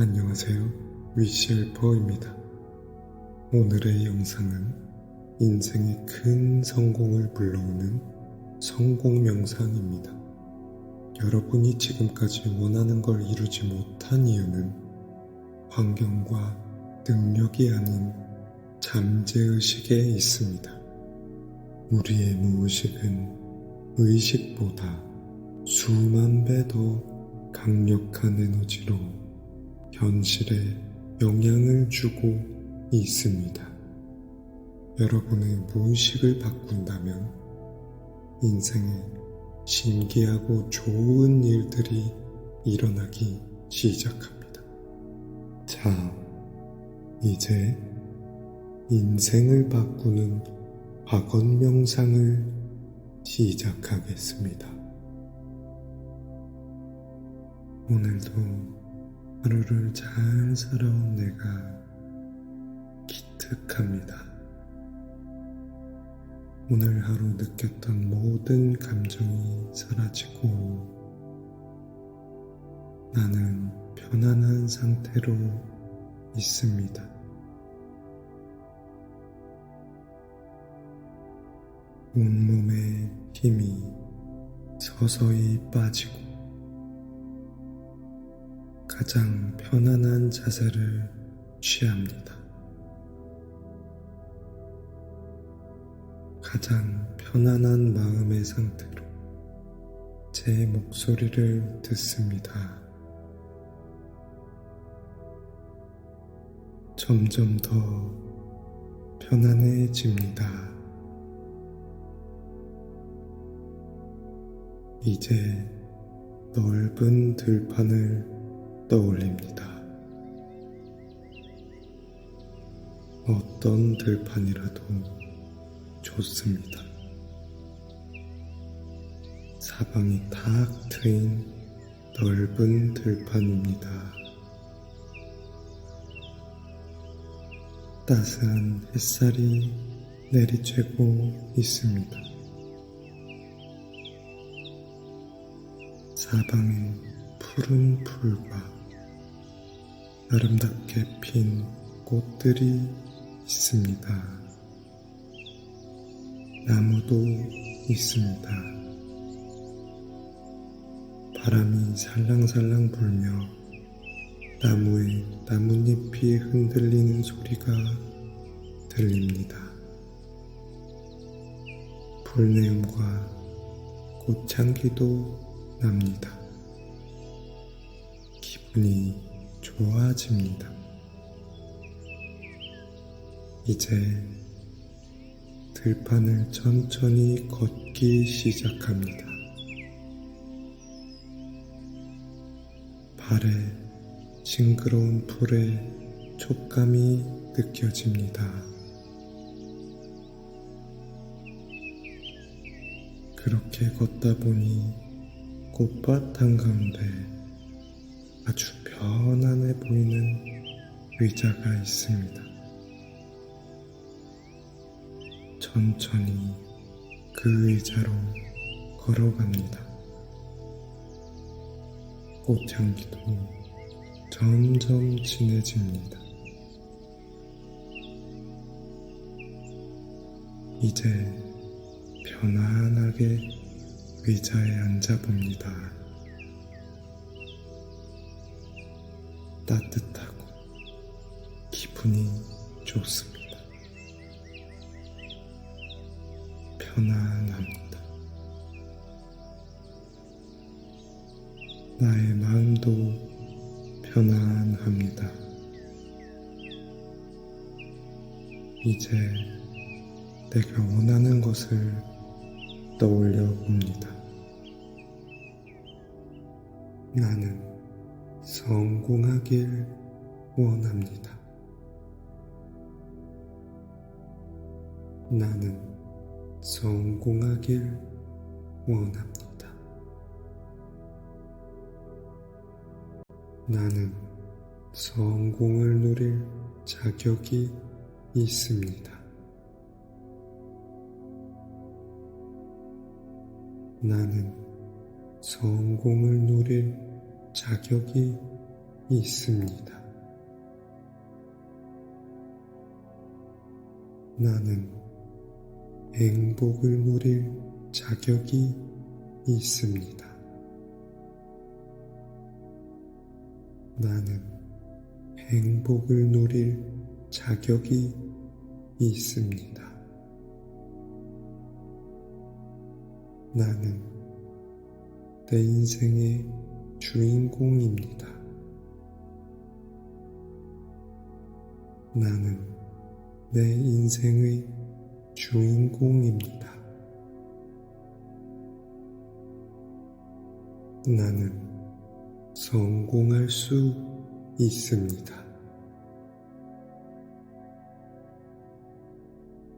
안녕하세요. 위시엘퍼입니다. 오늘의 영상은 인생의 큰 성공을 불러오는 성공 명상입니다. 여러분이 지금까지 원하는 걸 이루지 못한 이유는 환경과 능력이 아닌 잠재의식에 있습니다. 우리의 무의식은 의식보다 수만 배 더 강력한 에너지로 현실에 영향을 주고 있습니다. 여러분의 무의식을 바꾼다면 인생에 신기하고 좋은 일들이 일어나기 시작합니다. 자, 이제 인생을 바꾸는 박원 명상을 시작하겠습니다. 오늘도 하루를 잘 살아온 내가 기특합니다. 오늘 하루 느꼈던 모든 감정이 사라지고 나는 편안한 상태로 있습니다. 온몸의 힘이 서서히 빠지고 가장 편안한 자세를 취합니다. 가장 편안한 마음의 상태로 제 목소리를 듣습니다. 점점 더 편안해집니다. 이제 넓은 들판을 떠올립니다. 어떤 들판이라도 좋습니다. 사방이 탁 트인 넓은 들판입니다. 따스한 햇살이 내리쬐고 있습니다. 사방에 푸른 풀과 아름답게 핀 꽃들이 있습니다. 나무도 있습니다. 바람이 살랑살랑 불며 나무에 나뭇잎이 흔들리는 소리가 들립니다. 불내음과 꽃향기도 납니다. 기분이 좋아집니다. 이제 들판을 천천히 걷기 시작합니다. 발에 싱그러운 풀의 촉감이 느껴집니다. 그렇게 걷다 보니 꽃밭 한가운데 아주 편안해 보이는 의자가 있습니다. 천천히 그 의자로 걸어갑니다. 꽃향기도 점점 진해집니다. 이제 편안하게 의자에 앉아봅니다. 따뜻하고 기분이 좋습니다. 편안합니다. 나의 마음도 편안합니다. 이제 내가 원하는 것을 떠올려 봅니다. 나는 성공하길 원합니다. 나는 성공하길 원합니다. 나는 성공을 누릴 자격이 있습니다. 나는 성공을 누릴 자격이 있습니다. 나는 행복을 누릴 자격이 있습니다. 나는 행복을 누릴 자격이 있습니다. 나는 내 인생의 주인공입니다. 나는 내 인생의 주인공입니다. 나는 성공할 수 있습니다.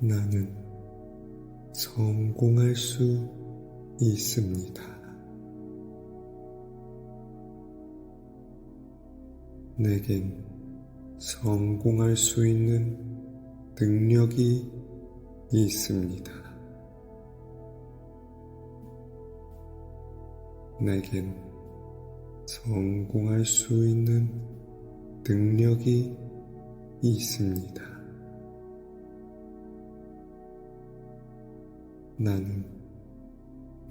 나는 성공할 수 있습니다. 내겐 성공할 수 있는 능력이 있습니다. 내겐 성공할 수 있는 능력이 있습니다. 나는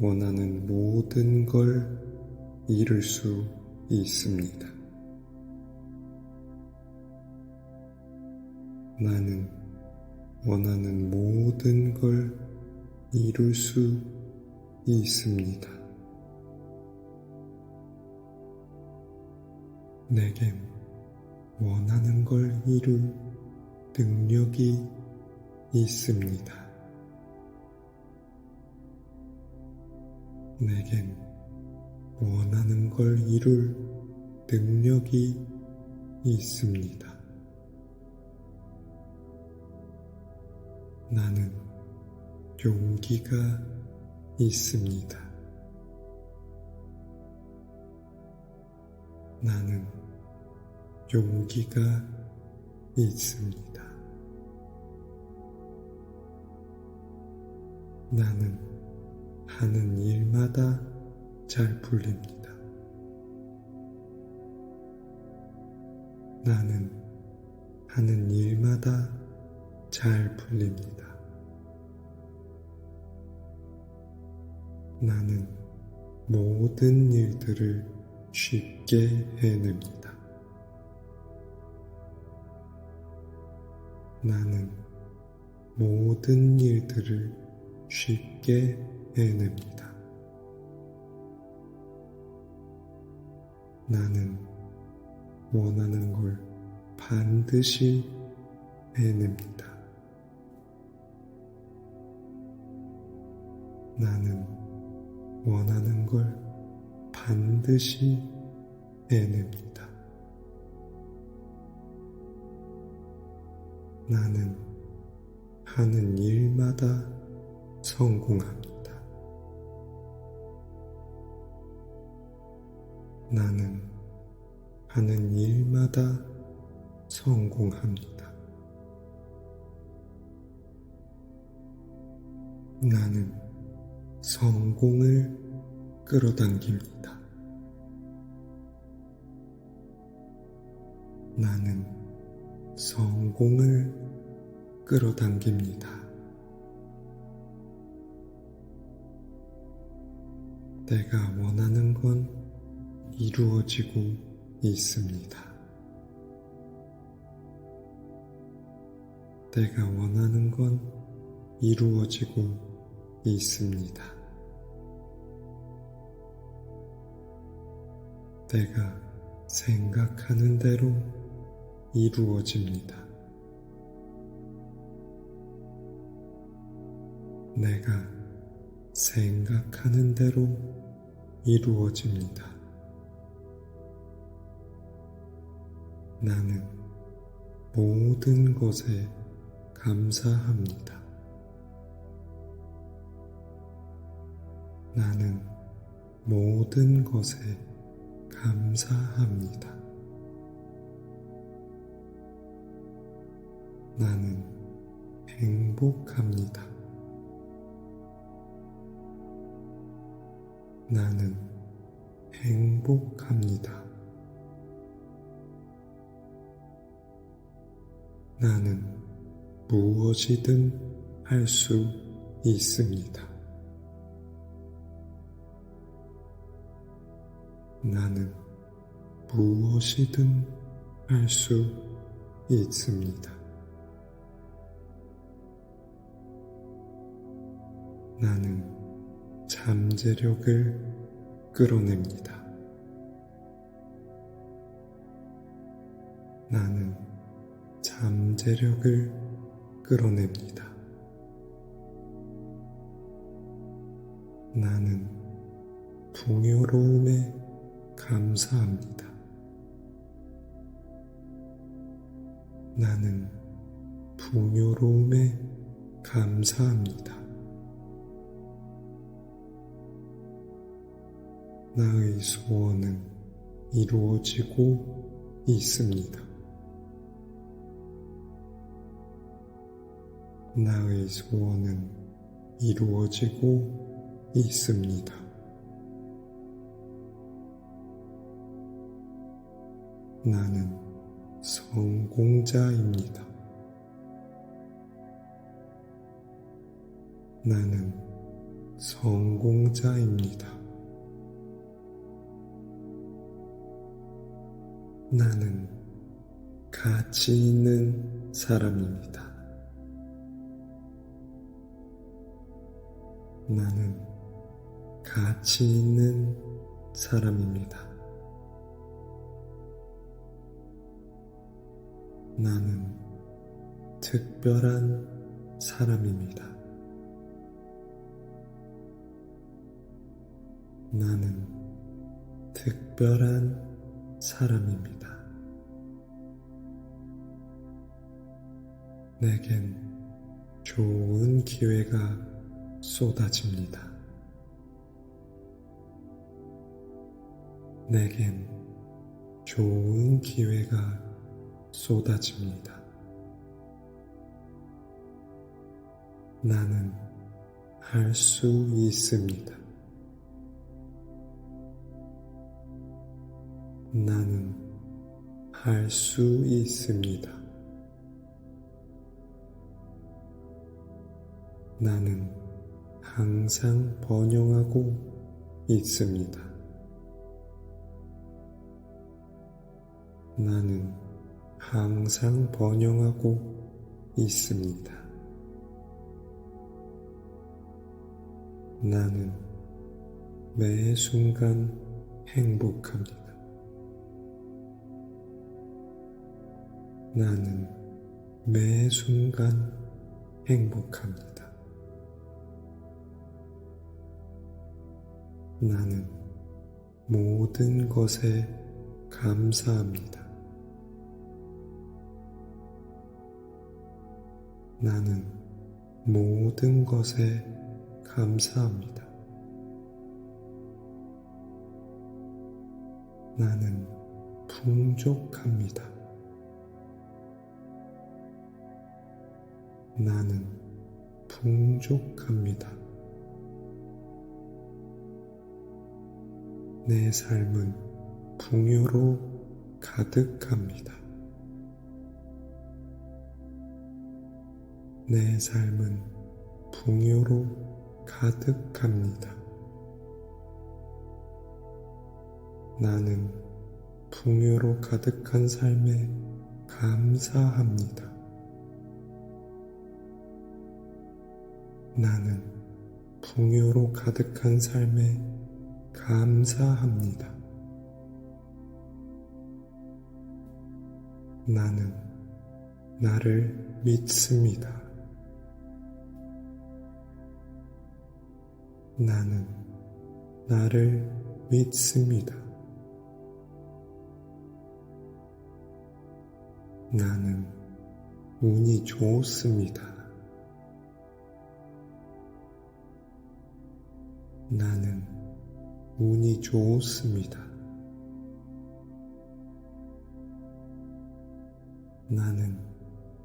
원하는 모든 걸 이룰 수 있습니다. 나는 원하는 모든 걸 이룰 수 있습니다. 내겐 원하는 걸 이룰 능력이 있습니다. 내겐 원하는 걸 이룰 능력이 있습니다. 나는 용기가 있습니다. 나는 용기가 있습니다. 나는 하는 일마다 잘 풀립니다. 나는 하는 일마다 잘 풀립니다. 나는 모든 일들을 쉽게 해냅니다. 나는 모든 일들을 쉽게 해냅니다. 나는 원하는 걸 반드시 해냅니다. 나는 원하는 걸 반드시 해냅니다. 나는 하는 일마다 성공합니다. 나는 하는 일마다 성공합니다. 나는 성공을 끌어당깁니다. 나는 성공을 끌어당깁니다. 내가 원하는 건 이루어지고 있습니다. 내가 원하는 건 이루어지고 있습니다. 내가 생각하는 대로 이루어집니다. 내가 생각하는 대로 이루어집니다. 나는 모든 것에 감사합니다. 나는 모든 것에 감사합니다. 나는 행복합니다. 나는 행복합니다. 나는 무엇이든 할 수 있습니다. 나는 무엇이든 할 수 있습니다. 나는 잠재력을 끌어냅니다. 나는 잠재력을 끌어냅니다. 나는 풍요로움에 감사합니다. 나는 풍요로움에 감사합니다. 나의 소원은 이루어지고 있습니다. 나의 소원은 이루어지고 있습니다. 나는 성공자입니다. 나는 성공자입니다. 나는 가치 있는 사람입니다. 나는 가치 있는 사람입니다. 나는 특별한 사람입니다. 나는 특별한 사람입니다. 내겐 좋은 기회가 쏟아집니다. 내겐 좋은 기회가 쏟아집니다. 나는 할 수 있습니다. 나는 할 수 있습니다. 나는 항상 번영하고 있습니다. 나는 항상 번영하고 있습니다. 나는 매 순간 행복합니다. 나는 매 순간 행복합니다. 나는 모든 것에 감사합니다. 나는 모든 것에 감사합니다. 나는 풍족합니다. 나는 풍족합니다. 내 삶은 풍요로 가득합니다. 내 삶은 풍요로 가득합니다. 나는 풍요로 가득한 삶에 감사합니다. 나는 풍요로 가득한 삶에 감사합니다. 나는 나를 믿습니다. 나는 나를 믿습니다. 나는 운이 좋습니다. 나는 운이 좋습니다. 나는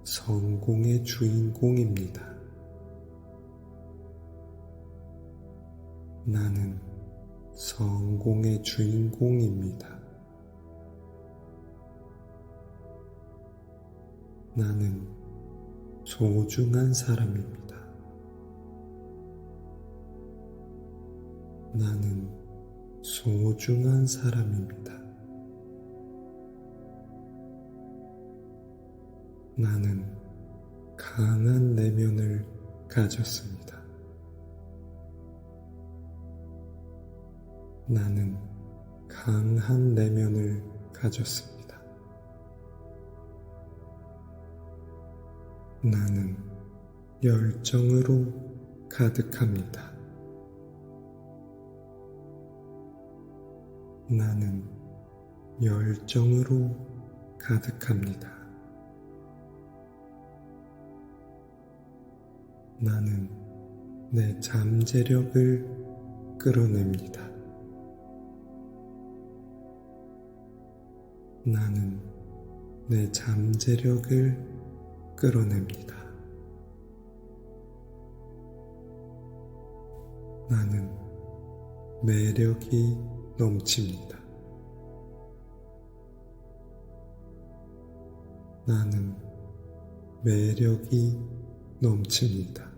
성공의 주인공입니다. 주인공입니다. 나는 소중한 사람입니다. 나는 소중한 사람입니다. 나는 강한 내면을 가졌습니다. 나는 강한 내면을 가졌습니다. 나는 열정으로 가득합니다. 나는 열정으로 가득합니다. 나는 내 잠재력을 끌어냅니다. 나는 내 잠재력을 끌어냅니다. 나는 매력이 넘칩니다. 나는 매력이 넘칩니다.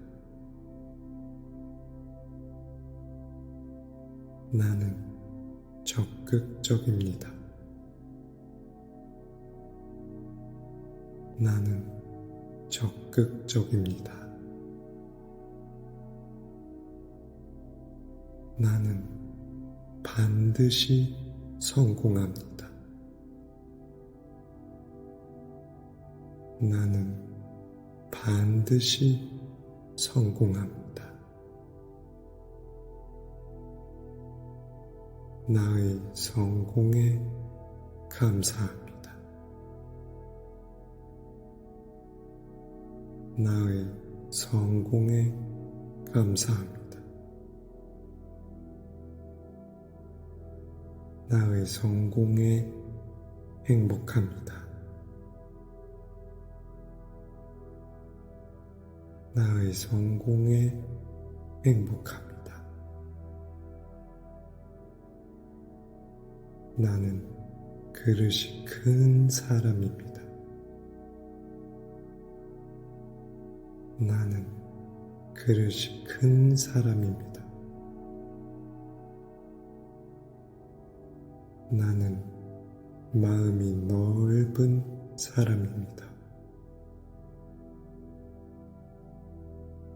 나는 적극적입니다. 나는 적극적입니다. 나는 반드시 성공합니다. 나는 반드시 성공합니다. 나의 성공에 감사합니다. 나의 성공에 감사합니다. 나의 성공에 행복합니다. 나의 성공에 행복합니다. 나는 그릇이 큰 사람입니다. 나는 그릇이 큰 사람입니다. 나는 마음이 넓은 사람입니다.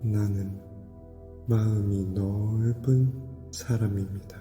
나는 마음이 넓은 사람입니다.